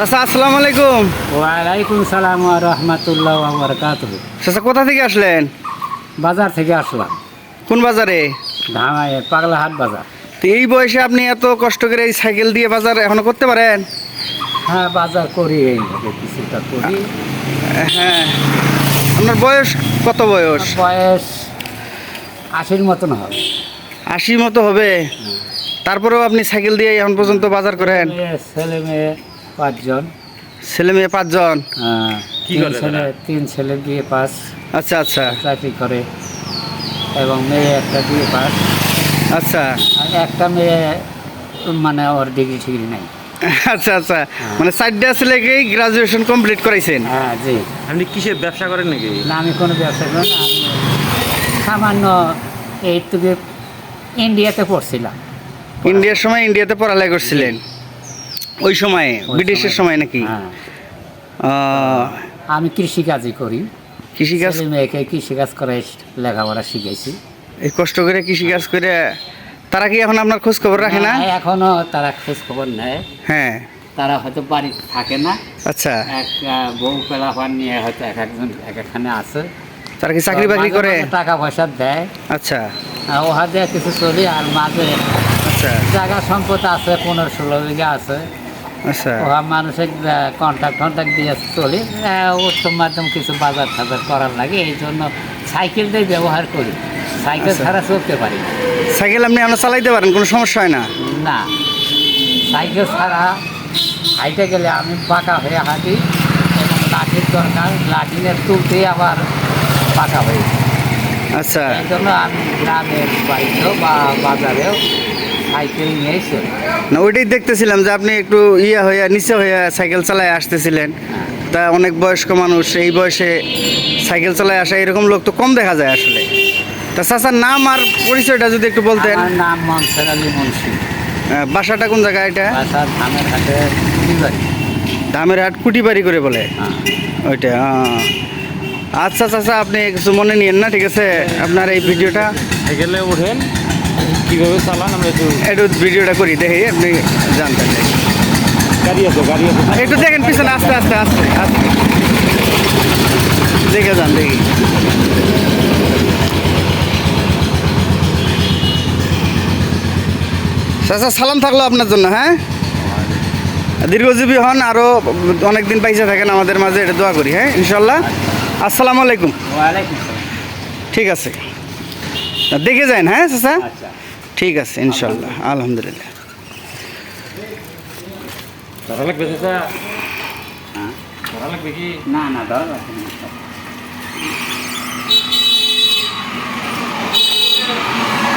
চাচা আসসালামু আলাইকুম। ওয়ালাইকুম সালাম রহমতুল্লাহ বরকাত চাচা কোথা থেকে আসলেন? বাজার থেকে আসলাম। কোন বাজারে? ধামায় পাগলাহাট বাজার। তো এই বয়সে আপনি এত কষ্ট করে এই সাইকেল দিয়ে বাজার এখনও করতে পারেন? হ্যাঁ বাজার করি কিছুটা করি। হ্যাঁ। আপনার বয়স কত বয়স? বয়স আশির মতন হবে। আশি মতো হবে? তারপরেও আপনি সাইকেল দিয়ে এখন পর্যন্ত বাজার করেন? ছেলে মেয়ে পাঁচজন। ছেলে মেয়ে পাঁচজন? আহ, কি তিন করে ছেলে তিন ছেলে বিয়ে পাস আচ্ছা আচ্ছা। চাকরি করে। এবং মেয়ে একটা বিয়ে পাস আচ্ছা। আর একটা মেয়ে মানে ওর ডিগ্রি ঠিগ্রি নাই। আচ্ছা আচ্ছা। মানে চারটা ছেলেকেই গ্রাজুয়েশন কমপ্লিট করাইছেন? হ্যাঁ জি। আপনি কিসের ব্যবসা করেন নাকি? না আমি কোনো ব্যবসা করি না আমি সামান্য এই থেকে ইন্ডিয়াতে পড়ছিলাম। ইন্ডিয়ার সময় ইন্ডিয়াতে পড়ালেখা করছিলেন? ওই সময়ে ব্রিটিশের সময় নাকি? হ্যাঁ। আমি কৃষিকাজই করি। কৃষিকাজ? মেয়েকে কৃষিকাজ করে লেখাপড়া শিখেছি এই কষ্ট করে কৃষিকাজ করে তারা কি এখন আপনার খোঁজ খবর রাখে না? এখনও তারা খোঁজ খবর নেয়। হ্যাঁ। তারা হয়তো বাড়ি থাকে না। আচ্ছা। এক বউ পেলাপান নিয়ে হয়তো এক একজন এক একখানে আছে। তারা কি চাকরি বাকরি করে? টাকা পয়সা দেয়। আচ্ছা। আর ওহা দিয়ে কিছু চলি আর মাঝে আচ্ছা। জায়গা সম্পদ আছে পনেরো ষোলো বিঘা আছে। আচ্ছা। মানুষের কন্ট্যাক্ট কন্ট্যাক্ট দিয়ে চলি। উত্তম মাধ্যম কিছু বাজার টাজার করার লাগে এই জন্য সাইকেলটাই ব্যবহার করি। সাইকেল আচ্ছা। ছাড়া চলতে পারি সাইকেল আপনি আমরা চালাইতে পারেন কোনো সমস্যা হয় না? না। সাইকেল ছাড়া হাইটে গেলে আমি বাঁকা হয়ে হাঁটি এবং লাঠির দরকার লাঠিনের তুলতেই আবার বাঁকা হয়ে যায়। আচ্ছা। এই জন্য আমি গ্রামের বাড়িতেও বা বাজারেও সাইকেল না ওইটাই দেখতেছিলাম যে আপনি একটু ইয়ে হয়ে নিচে হয়ে সাইকেল চালায় আসতেছিলেন। তা অনেক বয়স্ক মানুষ এই বয়সে সাইকেল চালায় আসা এরকম লোক তো কম দেখা যায় আসলে। তা চাচার নাম আর পরিচয়টা যদি একটু বলতেন। নাম মনসের আলী মুন্সি। বাসাটা কোন জায়গায় এটা? বাসার হাটে ধামের হাট কুটি বাড়ি করে বলে? হ্যাঁ। ওইটা। আচ্ছা চাচা আপনি কিছু মনে নিয়েন না ঠিক আছে? আপনার এই ভিডিওটা? সাইকেলে ওঠেন কীভাবে চালান? আমরা একটু একটু ভিডিওটা করি দেখি আপনি জানতেন গাড়ি আছে গাড়ি আছে। একটু দেখেন পিছনে আস্তে আস্তে আস্তে আস্তে। দেখে যান দেখি। চাচা সালাম থাকল আপনার জন্য হ্যাঁ? দীর্ঘজীবী হন আরও অনেক দিন পাইসা থাকেন আমাদের মাঝে এটা দোয়া করি হ্যাঁ? ইনশাল্লাহ। আসসালামু আলাইকুম। ঠিক আছে। দেখে যান হ্যাঁ চাচা? আচ্ছা। ঠিক আছে ইনশাল্লাহ আলহামদুলিল্লাহ। হ্যাঁ। না না ধরো